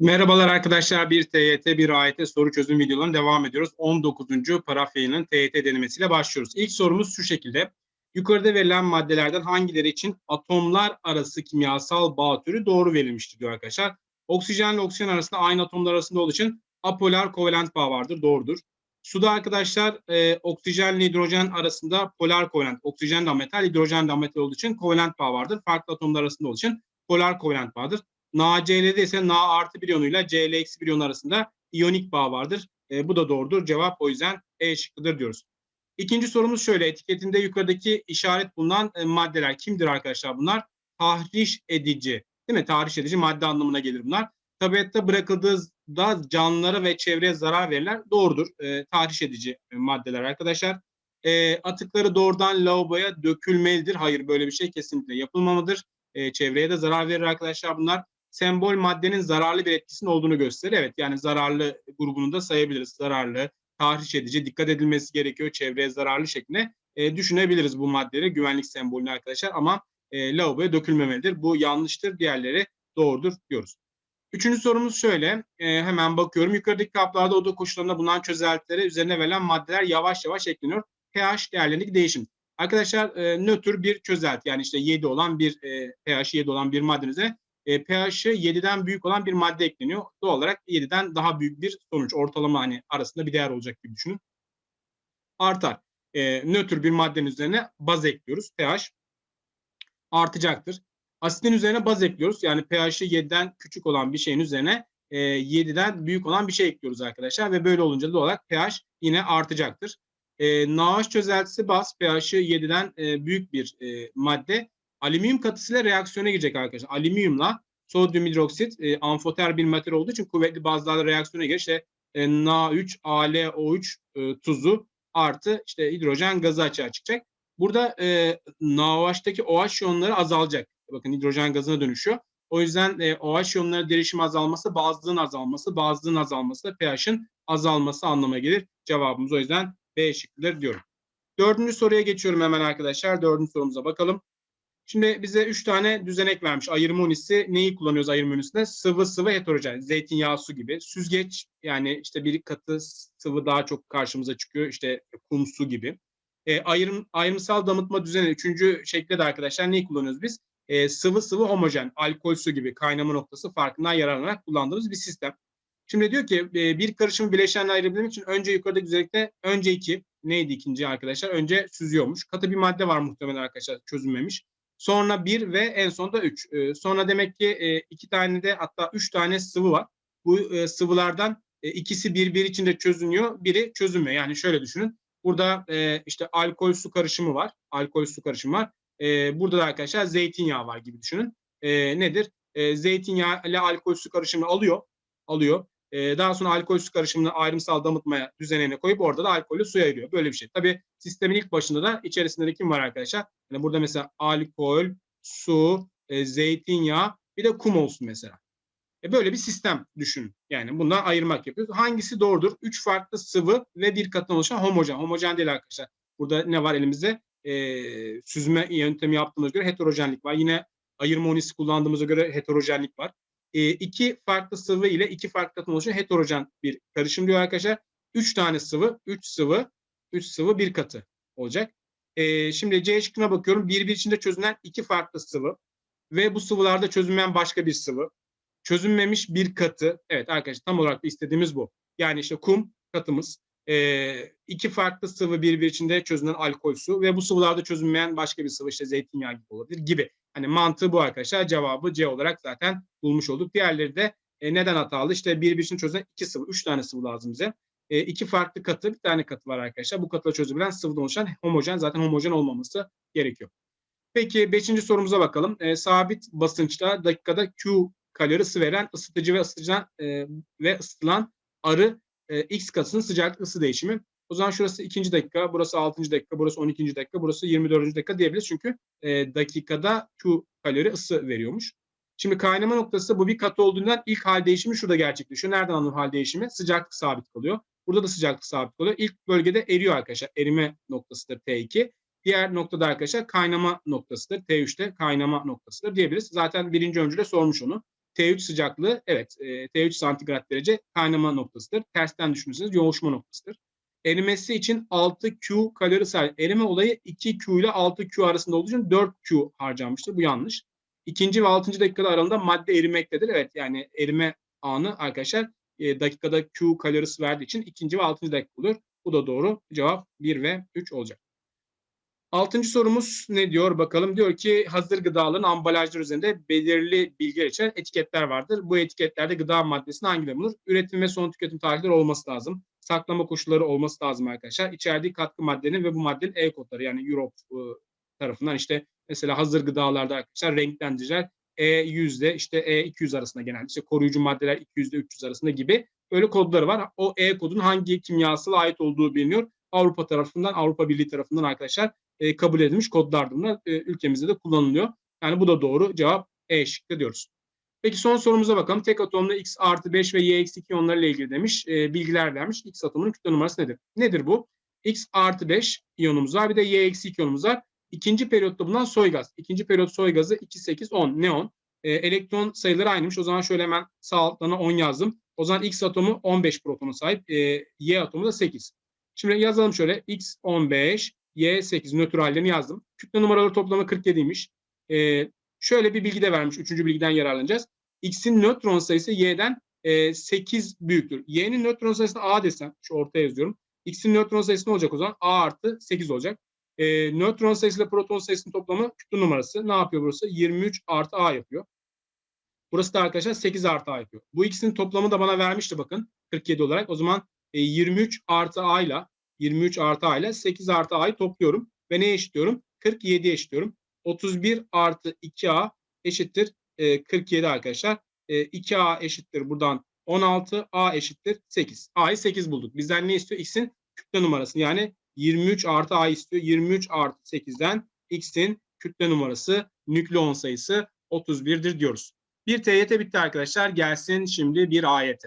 Merhabalar arkadaşlar. Bir TYT, bir AYT soru çözüm videolarına devam ediyoruz. 19. paraf yayının TYT denemesiyle başlıyoruz. İlk sorumuz şu şekilde. Yukarıda verilen maddelerden hangileri için atomlar arası kimyasal bağ türü doğru verilmiştir diyor arkadaşlar. Oksijenle oksijen arasında aynı atomlar arasında olduğu için apolar kovalent bağ vardır. Doğrudur. Suda arkadaşlar e, oksijenle hidrojen arasında polar kovalent, oksijen de metal, hidrojen de metal olduğu için kovalent bağ vardır. Farklı atomlar arasında olduğu için polar kovalent bağdır. NaCl'de ise Na artı bir iyonuyla Cl eksi bir iyon arasında iyonik bağ vardır. E, bu da doğrudur. Cevap o yüzden E şıkkıdır diyoruz. İkinci sorumuz şöyle. Etiketinde yukarıdaki işaret bulunan e, maddeler kimdir arkadaşlar bunlar? Tahriş edici. Değil mi? Tahriş edici madde anlamına gelir bunlar. Tabiatta bırakıldığında canlılara ve çevreye zarar verirler. Doğrudur. E, tahriş edici e, maddeler arkadaşlar. E, atıkları doğrudan lavaboya dökülmelidir. Hayır böyle bir şey kesinlikle yapılmamalıdır. E, çevreye de zarar verir arkadaşlar bunlar sembol maddenin zararlı bir etkisinin olduğunu gösterir. Evet yani zararlı grubunu da sayabiliriz. Zararlı, tahriş edici, dikkat edilmesi gerekiyor çevreye zararlı şeklinde e, düşünebiliriz bu maddeleri güvenlik sembolünü arkadaşlar ama e, lavaboya dökülmemelidir. Bu yanlıştır, diğerleri doğrudur diyoruz. Üçüncü sorumuz şöyle, e, hemen bakıyorum. Yukarıdaki kaplarda oda koşullarında bulunan çözeltilere üzerine verilen maddeler yavaş yavaş ekleniyor. pH değerlerindeki değişim. Arkadaşlar e, nötr bir çözelti yani işte 7 olan bir e, pH 7 olan bir maddenin üzerine e, pH'i 7'den büyük olan bir madde ekleniyor. Doğal olarak 7'den daha büyük bir sonuç. Ortalama hani arasında bir değer olacak gibi düşünün. Artar. E, nötr bir maddenin üzerine baz ekliyoruz. pH artacaktır. Asitin üzerine baz ekliyoruz. Yani pH'i 7'den küçük olan bir şeyin üzerine e, 7'den büyük olan bir şey ekliyoruz arkadaşlar. Ve böyle olunca da olarak pH yine artacaktır. E, NaOH çözeltisi baz pH'i 7'den e, büyük bir e, madde alüminyum katısıyla reaksiyona girecek arkadaşlar. Alüminyumla sodyum hidroksit e, amfoter bir materyal olduğu için kuvvetli bazlarla reaksiyona girer. İşte e, Na3, AlO3 e, tuzu artı işte hidrojen gazı açığa çıkacak. Burada e, NaOH'taki OH iyonları azalacak. Bakın hidrojen gazına dönüşüyor. O yüzden e, OH iyonları derişim azalması, bazlığın azalması, bazlığın azalması pH'in azalması anlamına gelir. Cevabımız o yüzden B şıkkıdır diyorum. Dördüncü soruya geçiyorum hemen arkadaşlar. Dördüncü sorumuza bakalım. Şimdi bize üç tane düzenek vermiş. Ayırma unisi neyi kullanıyoruz ayırma unisinde? Sıvı sıvı heterojen. Zeytinyağı su gibi. Süzgeç yani işte bir katı sıvı daha çok karşımıza çıkıyor. İşte kum su gibi. E, ayrım, ayrımsal damıtma düzeni üçüncü şekilde de arkadaşlar neyi kullanıyoruz biz? E, sıvı sıvı homojen. Alkol su gibi kaynama noktası farkından yararlanarak kullandığımız bir sistem. Şimdi diyor ki e, bir karışımı bileşenle ayırabilmek için önce yukarıdaki düzenekte önce iki neydi ikinci arkadaşlar? Önce süzüyormuş. Katı bir madde var muhtemelen arkadaşlar çözülmemiş. Sonra bir ve en sonunda üç. E, sonra demek ki e, iki tane de hatta üç tane sıvı var. Bu e, sıvılardan e, ikisi birbiri içinde çözünüyor, biri çözünmüyor. Yani şöyle düşünün. Burada e, işte alkol su karışımı var. Alkol su karışımı var. E, burada da arkadaşlar zeytinyağı var gibi düşünün. E, nedir? E, zeytinyağı ile alkol su karışımını alıyor. Alıyor. E, daha sonra alkol su karışımını ayrımsal damıtmaya düzenine koyup orada da alkolü suya ayırıyor. Böyle bir şey. Tabii sistemin ilk başında da içerisinde de kim var arkadaşlar? Yani burada mesela alkol, su, e, zeytinyağı bir de kum olsun mesela. E böyle bir sistem düşünün. Yani bundan ayırmak yapıyoruz. Hangisi doğrudur? Üç farklı sıvı ve bir kattan oluşan homojen. Homojen değil arkadaşlar. Burada ne var elimizde? E, süzme yöntemi yaptığımız göre heterojenlik var. Yine ayırma unisi kullandığımıza göre heterojenlik var. E, iki farklı sıvı ile iki farklı kattan oluşan heterojen bir karışım diyor arkadaşlar. Üç tane sıvı, üç sıvı, üç sıvı bir katı olacak. E, şimdi C şıkkına bakıyorum. Bir bir içinde çözünen iki farklı sıvı ve bu sıvılarda çözünmeyen başka bir sıvı. Çözünmemiş bir katı. Evet arkadaşlar tam olarak istediğimiz bu. Yani işte kum katımız. E, iki farklı sıvı birbiri içinde çözünen alkol su ve bu sıvılarda çözünmeyen başka bir sıvı işte zeytinyağı gibi olabilir gibi. Hani mantığı bu arkadaşlar. Cevabı C olarak zaten bulmuş olduk. Diğerleri de e, neden hatalı? İşte birbiri için çözünen iki sıvı. Üç tane sıvı lazım bize e, iki farklı katı, bir tane katı var arkadaşlar. Bu katıla çözülen sıvıdan oluşan homojen zaten homojen olmaması gerekiyor. Peki beşinci sorumuza bakalım. E, sabit basınçta dakikada Q kalori ısı veren ısıtıcı ve ısıtıcıdan e, ve ısıtılan arı e, X katısının sıcaklık ısı değişimi. O zaman şurası ikinci dakika, burası altıncı dakika, burası on ikinci dakika, burası yirmi dördüncü dakika diyebiliriz. Çünkü e, dakikada Q kalori ısı veriyormuş. Şimdi kaynama noktası bu bir katı olduğundan ilk hal değişimi şurada gerçekleşiyor. Nereden anlıyor hal değişimi? Sıcaklık sabit kalıyor. Burada da sıcaklık sabit kalıyor. İlk bölgede eriyor arkadaşlar. Erime noktasıdır T2. Diğer noktada arkadaşlar kaynama noktasıdır. T3'te kaynama noktasıdır diyebiliriz. Zaten birinci öncüde sormuş onu. T3 sıcaklığı evet e, T3 santigrat derece kaynama noktasıdır. Tersten düşünürseniz yoğuşma noktasıdır. Erimesi için 6Q kalori sahip. Erime olayı 2Q ile 6Q arasında olduğu için 4Q harcanmıştır. Bu yanlış. İkinci ve altıncı dakikada aralığında madde erimektedir. Evet yani erime anı arkadaşlar e, dakikada Q kalorisi verdiği için ikinci ve altıncı dakika olur. Bu da doğru. Cevap 1 ve 3 olacak. Altıncı sorumuz ne diyor bakalım. Diyor ki hazır gıdaların ambalajlar üzerinde belirli bilgiler içeren etiketler vardır. Bu etiketlerde gıda maddesinin hangileri bulunur? Üretim ve son tüketim tarihleri olması lazım. Saklama koşulları olması lazım arkadaşlar. İçerdiği katkı maddenin ve bu maddenin E-kodları yani Europe e, tarafından işte mesela hazır gıdalarda arkadaşlar renklendiriciler E100 ile işte E200 arasında genelde işte koruyucu maddeler 200 ile 300 arasında gibi böyle kodları var. O E kodun hangi kimyasala ait olduğu biliniyor. Avrupa tarafından, Avrupa Birliği tarafından arkadaşlar e, kabul edilmiş kodlardır bunlar. E, ülkemizde de kullanılıyor. Yani bu da doğru. Cevap E şıkkı diyoruz. Peki son sorumuza bakalım. Tek atomlu X artı 5 ve Y eksi 2 iyonlarıyla ilgili demiş. E, bilgiler vermiş. X atomunun kütle numarası nedir? Nedir bu? X artı 5 iyonumuz var. Bir de Y eksi 2 iyonumuz var. İkinci periyotta bulunan soy gaz. İkinci periyot soy gazı 2, 8, 10. Neon. E, elektron sayıları aynıymış. O zaman şöyle hemen sağ altlarına 10 yazdım. O zaman X atomu 15 protona sahip. E, y atomu da 8. Şimdi yazalım şöyle. X 15, Y 8 nötrallerini yazdım. Kütle numaraları toplamı 47'ymiş. E, şöyle bir bilgi de vermiş. Üçüncü bilgiden yararlanacağız. X'in nötron sayısı Y'den e, 8 büyüktür. Y'nin nötron sayısını A desem, şu ortaya yazıyorum. X'in nötron sayısı ne olacak o zaman? A artı 8 olacak. E, nötron sayısıyla proton sayısının toplamı kütle numarası. Ne yapıyor burası? 23 artı A yapıyor. Burası da arkadaşlar 8 artı A yapıyor. Bu ikisinin toplamı da bana vermişti bakın 47 olarak. O zaman e, 23 artı A ile 23 artı A ile 8 artı A'yı topluyorum. Ve ne eşitliyorum? 47 eşitliyorum. 31 artı 2A eşittir e, 47 arkadaşlar. E, 2A eşittir buradan 16. A eşittir 8. A'yı 8 bulduk. Bizden ne istiyor? X'in kütle numarasını yani 23 artı A istiyor. 23 artı 8'den X'in kütle numarası nükleon sayısı 31'dir diyoruz. Bir TYT bitti arkadaşlar. Gelsin şimdi bir AYT.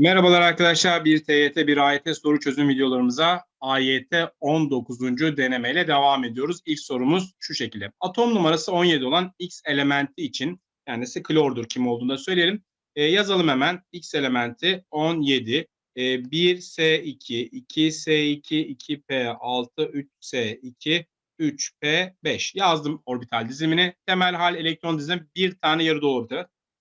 Merhabalar arkadaşlar. Bir TYT, bir AYT soru çözüm videolarımıza AYT 19. denemeyle devam ediyoruz. İlk sorumuz şu şekilde. Atom numarası 17 olan X elementi için kendisi klordur kim olduğunu da söyleyelim. E, yazalım hemen. X elementi 17. E, 1S2, 2S2, 2P6, 3S2, 3P5. Yazdım orbital dizimini. Temel hal elektron dizimi bir tane yarı dolu.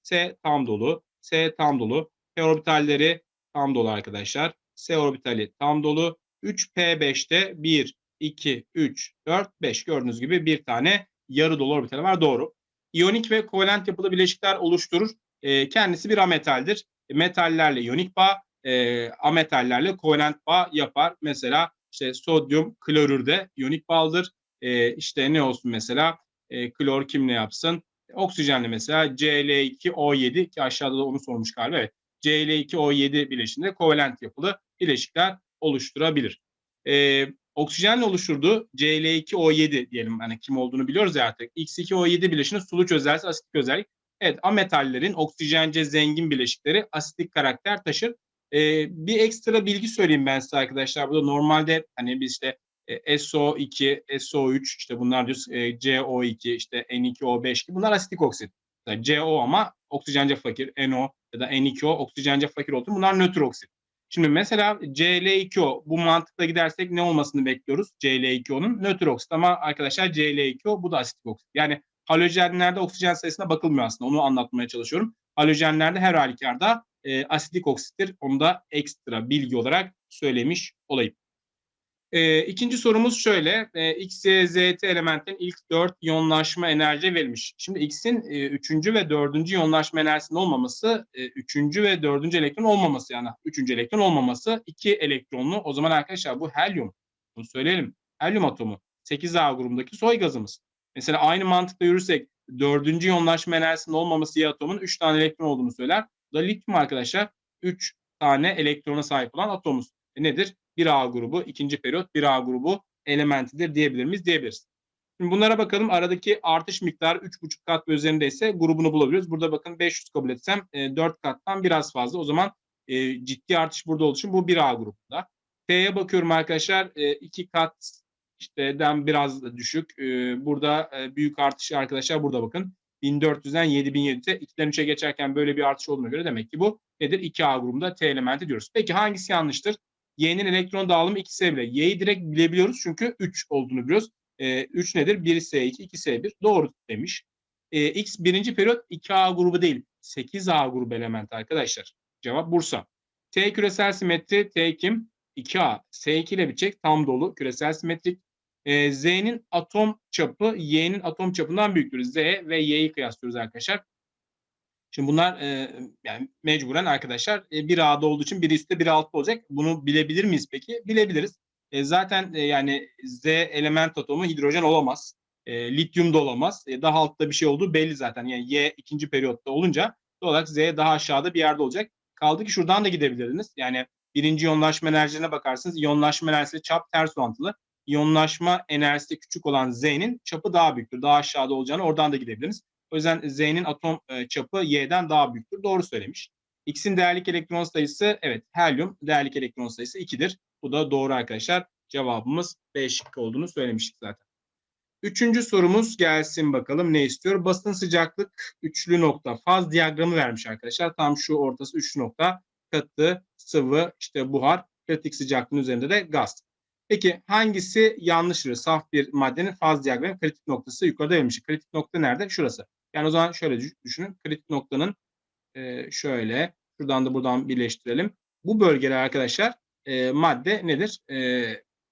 S tam dolu, S tam dolu. P orbitalleri tam dolu arkadaşlar. S orbitali tam dolu. 3P5'te 1, 2, 3, 4, 5 gördüğünüz gibi bir tane yarı dolu orbitali var. Doğru. İyonik ve kovalent yapılı bileşikler oluşturur. E, kendisi bir ametaldir. E, metallerle iyonik bağ, e, ametallerle kovalent bağ yapar. Mesela işte sodyum klorürde iyonik bağlıdır. E, işte ne olsun mesela e, klor kimle yapsın? Oksijenle mesela Cl2O7 ki aşağıda da onu sormuş galiba. Evet. Cl2O7 bileşiğinde kovalent yapılı bileşikler oluşturabilir. Ee, oksijenle oluşturduğu Cl2O7 diyelim hani kim olduğunu biliyoruz ya artık. X2O7 bileşiğinin sulu çözelsi asitik özellik. Evet ametallerin oksijence zengin bileşikleri asitik karakter taşır. Ee, bir ekstra bilgi söyleyeyim ben size arkadaşlar. Burada normalde hani biz işte e, SO2, SO3 işte bunlar diyoruz e, CO2 işte N2O5 gibi bunlar asitik oksit. Yani CO ama oksijence fakir, NO ya da N2O oksijence fakir olduğu bunlar nötr oksit. Şimdi mesela Cl2O bu mantıkla gidersek ne olmasını bekliyoruz? Cl2O'nun nötr oksit ama arkadaşlar Cl2O bu da asitik oksit. Yani halojenlerde oksijen sayısına bakılmıyor aslında. Onu anlatmaya çalışıyorum. Halojenlerde her halükarda e, asitik oksittir. Onu da ekstra bilgi olarak söylemiş olayım. E, ikinci sorumuz şöyle. E, X, Y, Z, T elementlerin ilk dört iyonlaşma enerji verilmiş. Şimdi X'in e, üçüncü ve dördüncü iyonlaşma enerjisinin olmaması, e, üçüncü ve dördüncü elektron olmaması yani üçüncü elektron olmaması iki elektronlu. O zaman arkadaşlar bu helyum. Bunu söyleyelim. Helyum atomu. 8A grubundaki soy gazımız. Mesela aynı mantıkla yürürsek dördüncü iyonlaşma enerjisinin olmaması Y atomunun üç tane elektron olduğunu söyler. Bu da lityum arkadaşlar. Üç tane elektrona sahip olan atomumuz. E nedir? 1A grubu, ikinci periyot 1A grubu elementidir diyebilir miyiz? Diyebiliriz. Şimdi bunlara bakalım. Aradaki artış miktarı 3,5 kat ve üzerinde grubunu bulabiliyoruz. Burada bakın 500 kabul etsem 4 kattan biraz fazla. O zaman e, ciddi artış burada olduğu için bu 1A grubunda. T'ye bakıyorum arkadaşlar. E, iki kat işte den biraz düşük. E, burada e, büyük artış arkadaşlar burada bakın. 1400'den 7700'e 2'den 3'e geçerken böyle bir artış olduğuna göre demek ki bu nedir? 2A grubunda T elementi diyoruz. Peki hangisi yanlıştır? Y'nin elektron dağılımı 2S bile. Y'yi direkt bilebiliyoruz çünkü 3 olduğunu biliyoruz. E, 3 nedir? 1S2, 2S1. Doğru demiş. E, X birinci periyot 2A grubu değil. 8A grubu element arkadaşlar. Cevap Bursa. T küresel simetri. T kim? 2A. S2 ile bitecek. Tam dolu. Küresel simetrik. E, Z'nin atom çapı Y'nin atom çapından büyüktür. Z ve Y'yi kıyaslıyoruz arkadaşlar. Şimdi bunlar e, yani mecburen arkadaşlar e, bir A'da olduğu için biri üstte biri altta olacak. Bunu bilebilir miyiz peki? Bilebiliriz. E, zaten e, yani Z element atomu hidrojen olamaz. E, lityum da olamaz. E, daha altta bir şey olduğu belli zaten. Yani Y ikinci periyotta olunca doğal olarak Z daha aşağıda bir yerde olacak. Kaldı ki şuradan da gidebilirdiniz. Yani birinci iyonlaşma enerjilerine bakarsınız. İyonlaşma enerjisi çap ters orantılı. İyonlaşma enerjisi küçük olan Z'nin çapı daha büyüktür. Daha aşağıda olacağını oradan da gidebiliriz. O yüzden Z'nin atom e, çapı Y'den daha büyüktür. Doğru söylemiş. X'in değerlik elektron sayısı evet helyum değerlik elektron sayısı 2'dir. Bu da doğru arkadaşlar. Cevabımız B şıkkı olduğunu söylemiştik zaten. Üçüncü sorumuz gelsin bakalım ne istiyor? Basın sıcaklık üçlü nokta faz diyagramı vermiş arkadaşlar. Tam şu ortası üçlü nokta katı, sıvı, işte buhar, kritik sıcaklığın üzerinde de gaz. Peki hangisi yanlıştır? Saf bir maddenin faz diyagramı kritik noktası yukarıda verilmiş. Kritik nokta nerede? Şurası. Yani o zaman şöyle düşünün. Kritik noktanın e, şöyle şuradan da buradan birleştirelim. Bu bölgeler arkadaşlar e, madde nedir? E,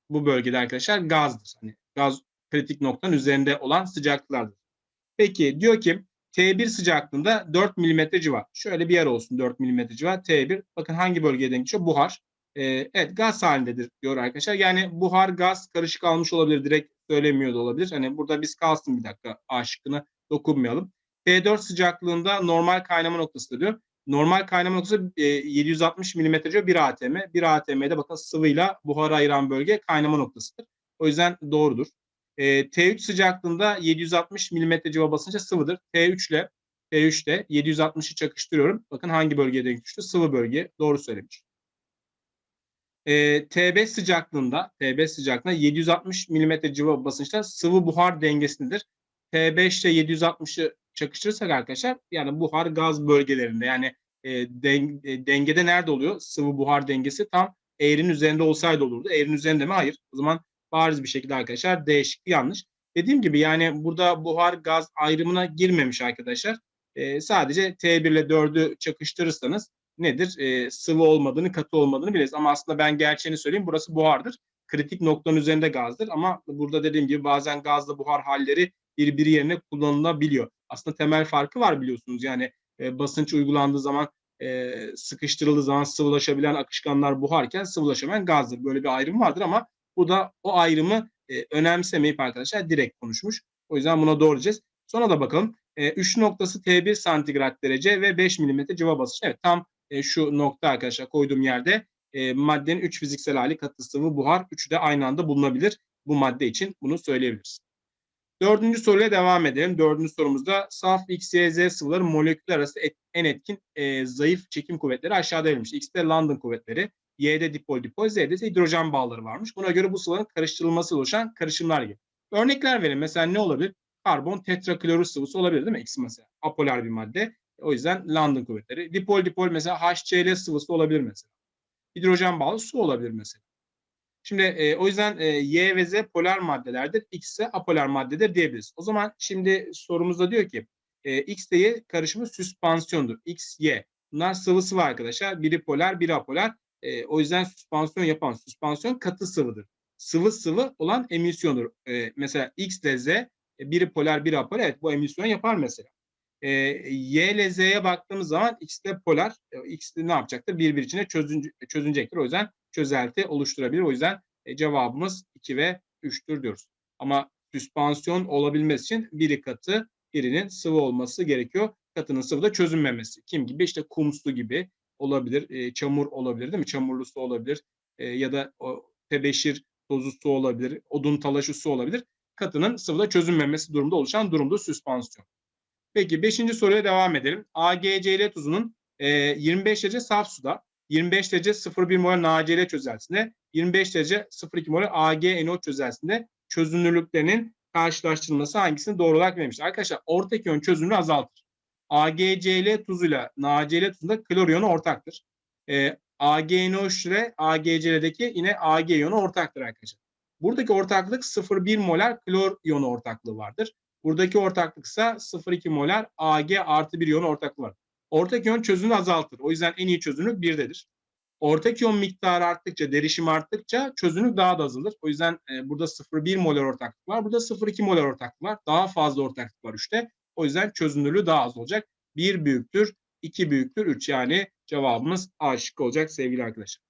bu bölgede arkadaşlar gazdır. Hani gaz kritik noktanın üzerinde olan sıcaklıklardır. Peki diyor ki T1 sıcaklığında 4 mm civar. Şöyle bir yer olsun 4 mm civar. T1 bakın hangi bölgeye denk geçiyor? Buhar. Ee, evet gaz halindedir diyor arkadaşlar. Yani buhar gaz karışık almış olabilir. Direkt söylemiyor da olabilir. Hani burada biz kalsın bir dakika A şıkkına dokunmayalım. T4 sıcaklığında normal kaynama noktası diyor. Normal kaynama noktası e, 760 mm diyor 1 atm. 1 atm'de bakın sıvıyla buharı ayıran bölge kaynama noktasıdır. O yüzden doğrudur. E, T3 sıcaklığında 760 mm civa basınca sıvıdır. T3 ile T3 ile 760'ı çakıştırıyorum. Bakın hangi bölgeye denk düştü? Sıvı bölge. Doğru söylemiş. E, T5 sıcaklığında T5 sıcaklığında 760 mm civa basınçta sıvı buhar dengesindedir. T5 ile 760'ı çakıştırırsak arkadaşlar yani buhar gaz bölgelerinde yani e, den, e, dengede nerede oluyor? Sıvı buhar dengesi tam eğrinin üzerinde olsaydı olurdu. Eğrinin üzerinde mi? Hayır. O zaman bariz bir şekilde arkadaşlar değişik yanlış. Dediğim gibi yani burada buhar gaz ayrımına girmemiş arkadaşlar. E, sadece T1 ile 4'ü çakıştırırsanız nedir? E, sıvı olmadığını, katı olmadığını biliriz. Ama aslında ben gerçeğini söyleyeyim. Burası buhardır. Kritik noktanın üzerinde gazdır. Ama burada dediğim gibi bazen gazla buhar halleri birbiri yerine kullanılabiliyor. Aslında temel farkı var biliyorsunuz. Yani e, basınç uygulandığı zaman e, sıkıştırıldığı zaman sıvılaşabilen akışkanlar buharken sıvılaşamayan gazdır. Böyle bir ayrım vardır ama bu da o ayrımı e, önemsemeyip arkadaşlar direkt konuşmuş. O yüzden buna doğru. Sonra da bakalım. E, 3 noktası T1 santigrat derece ve 5 milimetre civa basınç. Evet tam e, şu nokta arkadaşlar koyduğum yerde e, maddenin 3 fiziksel hali katı sıvı buhar. Üçü de aynı anda bulunabilir. Bu madde için bunu söyleyebiliriz. Dördüncü soruyla devam edelim. Dördüncü sorumuzda saf X, Y, Z sıvıları moleküller arası et, en etkin e, zayıf çekim kuvvetleri aşağıda verilmiş. X'te London kuvvetleri, Y'de dipol dipol, Z'de ise hidrojen bağları varmış. Buna göre bu sıvıların karıştırılması oluşan karışımlar gibi. Örnekler verin. Mesela ne olabilir? Karbon tetraklorür sıvısı olabilir değil mi? X mesela. Apolar bir madde. O yüzden London kuvvetleri. Dipol dipol mesela HCl sıvısı olabilir mesela. Hidrojen bağlı su olabilir mesela. Şimdi e, o yüzden e, Y ve Z polar maddelerdir. X ise apolar maddedir diyebiliriz. O zaman şimdi sorumuzda diyor ki e, X ile Y karışımı süspansiyondur. X, Y. Bunlar sıvı sıvı arkadaşlar. Biri polar, biri apolar. E, o yüzden süspansiyon yapan süspansiyon katı sıvıdır. Sıvı sıvı olan emisyondur. E, mesela X ile Z e, biri polar, biri apolar. Evet bu emisyon yapar mesela. E, y ile Z'ye baktığımız zaman X de polar. E, X de ne yapacaktır? Birbir içine çözünce, çözünecektir. O yüzden çözelti oluşturabilir. O yüzden e, cevabımız 2 ve 3'tür diyoruz. Ama süspansiyon olabilmesi için biri katı, birinin sıvı olması gerekiyor. Katının sıvıda çözünmemesi. Kim gibi? İşte kum su gibi olabilir, e, çamur olabilir değil mi? Çamurlu su olabilir e, ya da o tebeşir tozu su olabilir, odun talaşı su olabilir. Katının sıvıda çözünmemesi durumda oluşan durumda süspansiyon. Peki beşinci soruya devam edelim. AgCl tuzunun e, 25 derece saf suda 25 derece 0,1 molar NaCl çözeltisinde, 25 derece 0,2 molar AgNO çözeltisinde çözünürlüklerinin karşılaştırılması hangisini doğru olarak vermiş? Arkadaşlar ortak iyon çözünürlüğü azaltır. AgCl tuzuyla NaCl tuzunda klor iyonu ortaktır. Ee, AgNO ile AgCl'deki yine Ag iyonu ortaktır arkadaşlar. Buradaki ortaklık 0,1 molar klor iyonu ortaklığı vardır. Buradaki ortaklık ise 0,2 molar Ag artı 1 iyon ortaklığı var. Ortak iyon çözünürlüğü azaltır. O yüzden en iyi çözünürlük 1'dedir. Ortak iyon miktarı arttıkça, derişim arttıkça çözünürlük daha da azalır. O yüzden e, burada 0,1 molar ortaklık var. Burada 0,2 molar ortaklık var. Daha fazla ortaklık var 3'te. O yüzden çözünürlüğü daha az olacak. 1 büyüktür, 2 büyüktür, 3 yani cevabımız A olacak sevgili arkadaşlar.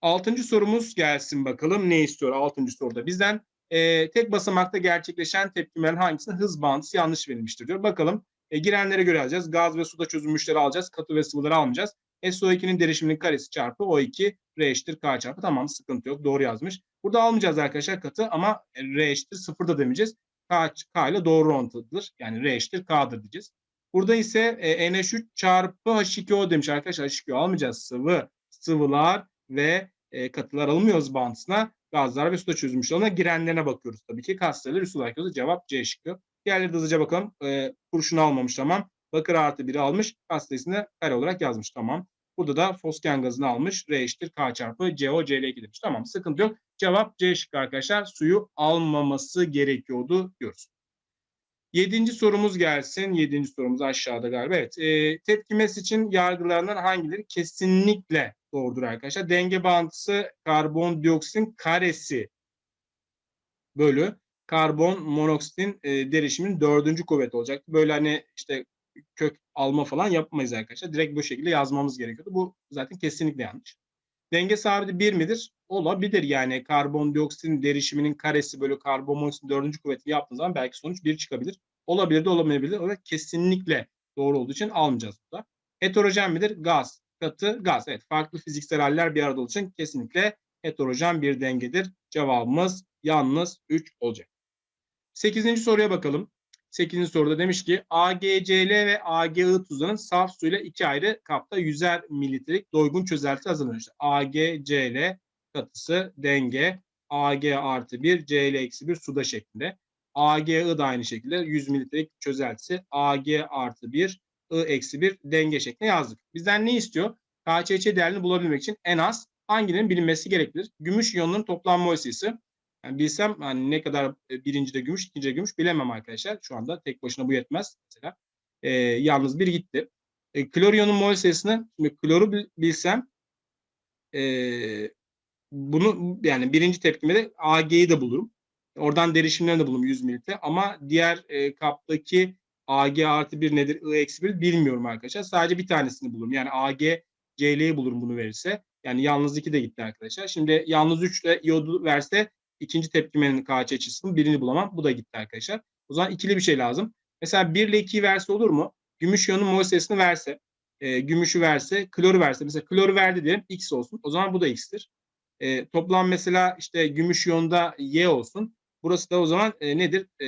Altıncı sorumuz gelsin bakalım. Ne istiyor altıncı soruda bizden? E, tek basamakta gerçekleşen tepkimelerin hangisinin hız bağıntısı yanlış verilmiştir diyor. Bakalım e, girenlere göre alacağız. Gaz ve suda çözülmüşleri alacağız. Katı ve sıvıları almayacağız. SO2'nin derişiminin karesi çarpı O2 R eşittir K çarpı. Tamam sıkıntı yok. Doğru yazmış. Burada almayacağız arkadaşlar katı ama R eşittir sıfır da demeyeceğiz. K, K ile doğru orantılıdır. Yani R eşittir K'dır diyeceğiz. Burada ise e, NH3 çarpı H2O demiş arkadaşlar. H2O almayacağız. Sıvı, sıvılar ve e, katılar alınmıyoruz bağıntısına. Gazlar ve suda çözülmüş ona girenlerine bakıyoruz tabii ki. Katsayıları üst olarak yazıyoruz. Cevap C şıkkı. Diğerleri de hızlıca bakalım. E, kurşunu almamış tamam. Bakır artı biri almış. Kat sayısını kare olarak yazmış tamam. Burada da fosgen gazını almış. R eşittir K çarpı CO CL2 demiş. Tamam sıkıntı yok. Cevap C şıkkı arkadaşlar. Suyu almaması gerekiyordu diyoruz. Yedinci sorumuz gelsin. Yedinci sorumuz aşağıda galiba. Evet. E, tepkimesi için yargılarından hangileri kesinlikle doğrudur arkadaşlar? Denge bağıntısı karbondioksitin karesi bölü karbon monoksitin e, derişimin dördüncü kuvveti olacak. Böyle hani işte kök alma falan yapmayız arkadaşlar. Direkt bu şekilde yazmamız gerekiyordu. Bu zaten kesinlikle yanlış. Denge sabiti 1 midir? Olabilir yani karbondioksitin derişiminin karesi bölü karbon monoksitin dördüncü kuvveti yaptığınız zaman belki sonuç 1 çıkabilir. Olabilir de olamayabilir. O da kesinlikle doğru olduğu için almayacağız burada. Heterojen midir? Gaz, katı, gaz. Evet farklı fiziksel haller bir arada olduğu için kesinlikle heterojen bir dengedir. Cevabımız yalnız 3 olacak. 8. soruya bakalım. 8. soruda demiş ki AgCl ve AgI tuzlarının saf suyla iki ayrı kapta 100'er mililitrelik doygun çözelti hazırlanıyor. AgCl katısı denge Ag artı 1 Cl eksi 1 suda şeklinde. AgI da aynı şekilde 100 mililitrelik çözeltisi Ag artı 1 I eksi 1 denge şeklinde yazdık. Bizden ne istiyor? KÇÇ değerini bulabilmek için en az hangilerinin bilinmesi gereklidir? Gümüş iyonunun toplam mol sayısı yani bilsem hani ne kadar birinci de gümüş, ikinci de gümüş bilemem arkadaşlar. Şu anda tek başına bu yetmez mesela. E, yalnız bir gitti. E, klor iyonun mol sayısını, şimdi kloru bilsem e, bunu yani birinci tepkimede Ag'yi de bulurum. Oradan derişimlerini de bulurum 100 mililitre. Ama diğer e, kaptaki Ag artı 1 nedir, I eksi 1 bilmiyorum arkadaşlar. Sadece bir tanesini bulurum. Yani Ag, Cl'yi bulurum bunu verirse. Yani yalnız 2 de gitti arkadaşlar. Şimdi yalnız 3 ile iyodu verse ikinci tepkimenin KC açısının birini bulamam. Bu da gitti arkadaşlar. O zaman ikili bir şey lazım. Mesela 1 ile 2'yi verse olur mu? Gümüş iyonun mol sayısını verse, e, gümüşü verse, kloru verse. Mesela kloru verdi diyelim x olsun. O zaman bu da x'tir. E, toplam mesela işte gümüş iyonda y olsun. Burası da o zaman e, nedir? E,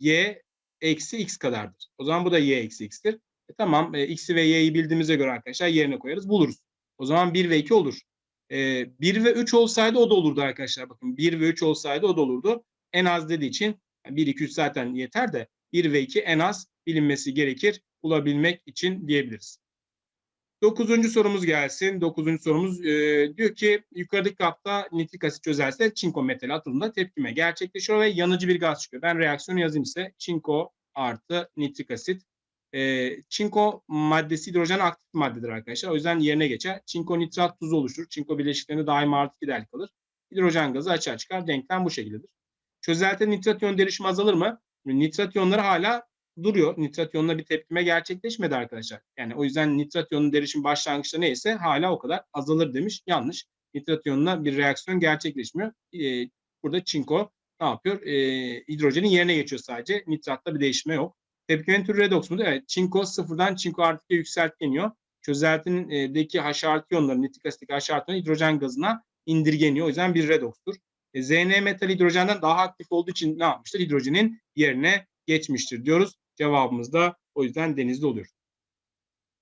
y eksi x kadardır. O zaman bu da y eksi x'tir. E, tamam e, x'i ve y'yi bildiğimize göre arkadaşlar yerine koyarız buluruz. O zaman 1 ve 2 olur. E, 1 ve 3 olsaydı o da olurdu arkadaşlar. Bakın 1 ve 3 olsaydı o da olurdu. En az dediği için yani 1, 2, 3 zaten yeter de 1 ve 2 en az bilinmesi gerekir bulabilmek için diyebiliriz. Dokuzuncu sorumuz gelsin. Dokuzuncu sorumuz e, diyor ki yukarıdaki kapta nitrik asit çözerse çinko metali atılımında tepkime gerçekleşiyor ve yanıcı bir gaz çıkıyor. Ben reaksiyonu yazayım ise çinko artı nitrik asit. E, çinko maddesi hidrojen aktif maddedir arkadaşlar. O yüzden yerine geçer. Çinko nitrat tuzu oluşturur. Çinko bileşiklerinde daima artı giderlik alır. Hidrojen gazı açığa çıkar. Denklem bu şekildedir. Çözeltide nitrat iyon derişimi azalır mı? Nitrat iyonları hala duruyor. Nitrat iyonuna bir tepkime gerçekleşmedi arkadaşlar. Yani o yüzden nitrat iyonun derişim başlangıçta neyse hala o kadar azalır demiş. Yanlış. Nitrat iyonuna bir reaksiyon gerçekleşmiyor. Ee, burada çinko ne yapıyor? Ee, hidrojenin yerine geçiyor sadece. Nitratta bir değişme yok. Tepkimenin türü redoks mudur? Evet. Çinko sıfırdan çinko artı yükseltgeniyor. Çözeltideki H artı iyonları, nitrik asitteki H artı iyonları hidrojen gazına indirgeniyor. O yüzden bir redokstur. E, Zn metal hidrojenden daha aktif olduğu için ne yapmıştır? Hidrojenin yerine geçmiştir diyoruz. Cevabımız da o yüzden denizli oluyor.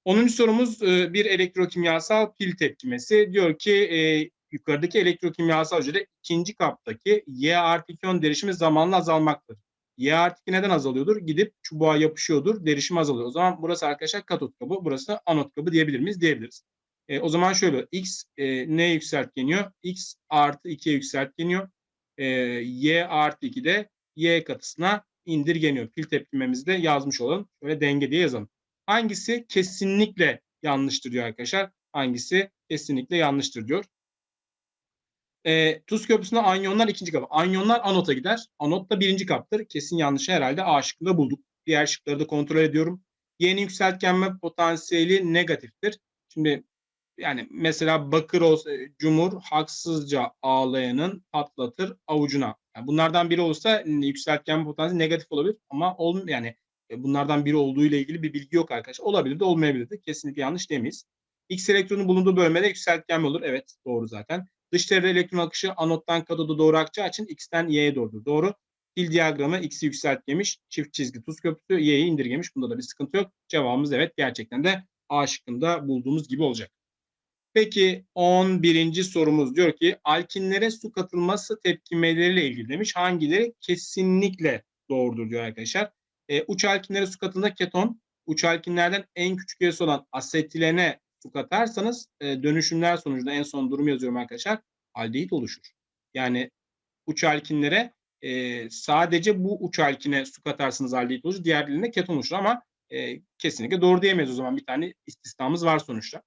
10. sorumuz e, bir elektrokimyasal pil tepkimesi. Diyor ki e, yukarıdaki elektrokimyasal hücrede ikinci kaptaki Y artı 2 iyon derişimi zamanla azalmaktadır. Y artı 2 neden azalıyordur? Gidip çubuğa yapışıyordur, derişim azalıyor. O zaman burası arkadaşlar katot kabı, burası anot kabı diyebilir miyiz? Diyebiliriz. E, o zaman şöyle X e, ne yükseltgeniyor? X artı 2'ye yükseltgeniyor. E, y artı 2 de Y katısına indirgeniyor. Pil tepkimemizde yazmış olalım. Şöyle denge diye yazalım. Hangisi kesinlikle yanlıştır diyor arkadaşlar. Hangisi kesinlikle yanlıştır diyor. E, tuz köprüsünde anyonlar ikinci kap. Anyonlar anota gider. Anot da birinci kaptır. Kesin yanlışı herhalde A şıkkında bulduk. Diğer şıkları da kontrol ediyorum. Y'nin yükseltgenme potansiyeli negatiftir. Şimdi yani mesela bakır olsa cumhur haksızca ağlayanın patlatır avucuna. Yani bunlardan biri olsa yükseltgen potansiyeli negatif olabilir ama ol, yani e, bunlardan biri olduğu ile ilgili bir bilgi yok arkadaşlar. Olabilir de olmayabilir de. Kesinlikle yanlış demeyiz. X elektronun bulunduğu bölmede yükseltgen olur. Evet doğru zaten. Dış çevre elektron akışı anottan katoda doğru akacağı için X'ten Y'ye doğrudur. Doğru. Pil diyagramı X'i yükseltgemiş. Çift çizgi tuz köprüsü Y'yi indirgemiş. Bunda da bir sıkıntı yok. Cevabımız evet gerçekten de A şıkkında bulduğumuz gibi olacak. Peki 11. sorumuz diyor ki alkinlere su katılması tepkimeleriyle ilgili demiş. Hangileri kesinlikle doğrudur diyor arkadaşlar. E, uç alkinlere su katıldığında keton, uç alkinlerden en küçük üyesi olan asetilene su katarsanız e, dönüşümler sonucunda en son durum yazıyorum arkadaşlar. Aldehit oluşur. Yani uç alkinlere e, sadece bu uç alkine su katarsınız aldehit oluşur. Diğerlerine keton oluşur ama e, kesinlikle doğru diyemeyiz o zaman. Bir tane istisnamız var sonuçta.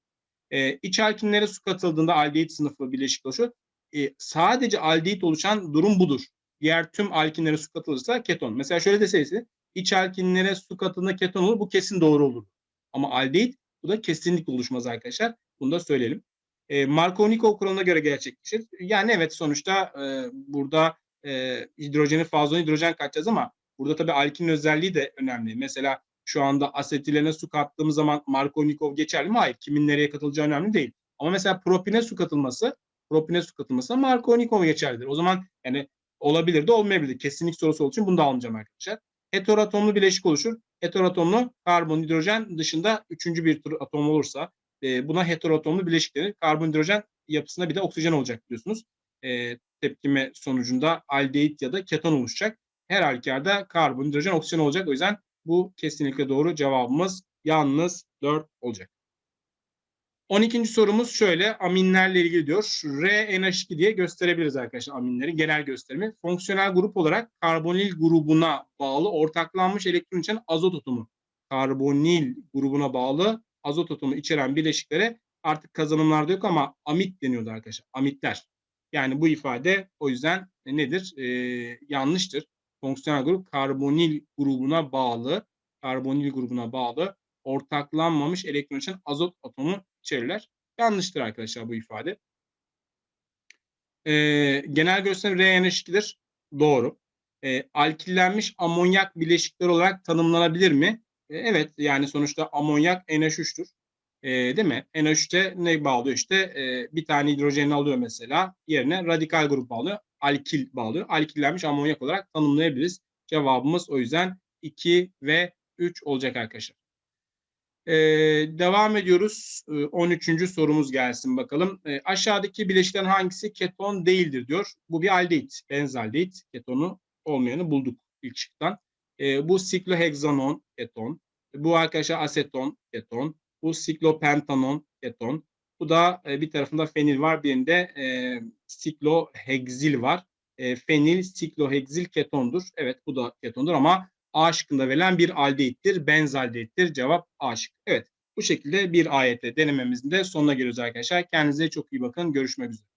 E, iç alkinlere su katıldığında aldehit sınıfı bileşik oluşur. E, sadece aldehit oluşan durum budur. Diğer tüm alkinlere su katılırsa keton. Mesela şöyle deseydi iç alkinlere su katıldığında keton olur. Bu kesin doğru olur. Ama aldehit bu da kesinlikle oluşmaz arkadaşlar. Bunu da söyleyelim. E, Markovnikov kuralına göre gerçekleşir. Yani evet sonuçta e, burada e, hidrojeni fazla hidrojen katacağız ama burada tabii alkinin özelliği de önemli. Mesela şu anda asetilene su kattığımız zaman Markovnikov geçerli mi? Hayır. Kimin nereye katılacağı önemli değil. Ama mesela propine su katılması, propine su katılması Markovnikov geçerlidir. O zaman yani olabilir de olmayabilir. Kesinlik sorusu olduğu için bunu da almayacağım arkadaşlar. Heteroatomlu bileşik oluşur. Heteroatomlu karbon, hidrojen dışında üçüncü bir tür atom olursa e, buna heteroatomlu bileşik denir. Karbon, hidrojen yapısında bir de oksijen olacak biliyorsunuz. E, tepkime sonucunda aldehit ya da keton oluşacak. Her halükarda karbon, hidrojen, oksijen olacak. O yüzden bu kesinlikle doğru cevabımız yalnız 4 olacak. 12. sorumuz şöyle aminlerle ilgili diyor. RNH2 diye gösterebiliriz arkadaşlar aminlerin genel gösterimi. Fonksiyonel grup olarak karbonil grubuna bağlı ortaklanmış elektron içeren azot atomu. Karbonil grubuna bağlı azot atomu içeren bileşiklere artık kazanımlarda yok ama amit deniyordu arkadaşlar. Amitler. Yani bu ifade o yüzden nedir? Ee, yanlıştır fonksiyonel grup karbonil grubuna bağlı, karbonil grubuna bağlı ortaklanmamış elektron için azot atomu içerirler. Yanlıştır arkadaşlar bu ifade. Ee, genel gösterim RNH2'dir. Doğru. Ee, alkillenmiş amonyak bileşikler olarak tanımlanabilir mi? Ee, evet yani sonuçta amonyak NH3'tür. Ee, değil mi? NH3'te ne bağlıyor işte? Ee, bir tane hidrojeni alıyor mesela. Yerine radikal grup bağlıyor alkil bağlıyor. Alkillenmiş amonyak olarak tanımlayabiliriz. Cevabımız o yüzden 2 ve 3 olacak arkadaşlar. Ee, devam ediyoruz. Ee, 13. sorumuz gelsin bakalım. Ee, aşağıdaki bileşiklerin hangisi keton değildir diyor. Bu bir aldehit, benzaldehit. Ketonu olmayanı bulduk ilk şıktan. Ee, bu sikloheksanon keton. Bu arkadaşlar aseton keton. Bu siklopentanon keton. Bu da e, bir tarafında fenil var, birinde e, sikloheksil var. E, fenil sikloheksil ketondur. Evet bu da ketondur ama A şıkkında verilen bir aldehittir, benzaldehittir. Cevap A şık. Evet bu şekilde bir ayette denememizin de sonuna geliyoruz arkadaşlar. Kendinize çok iyi bakın. Görüşmek üzere.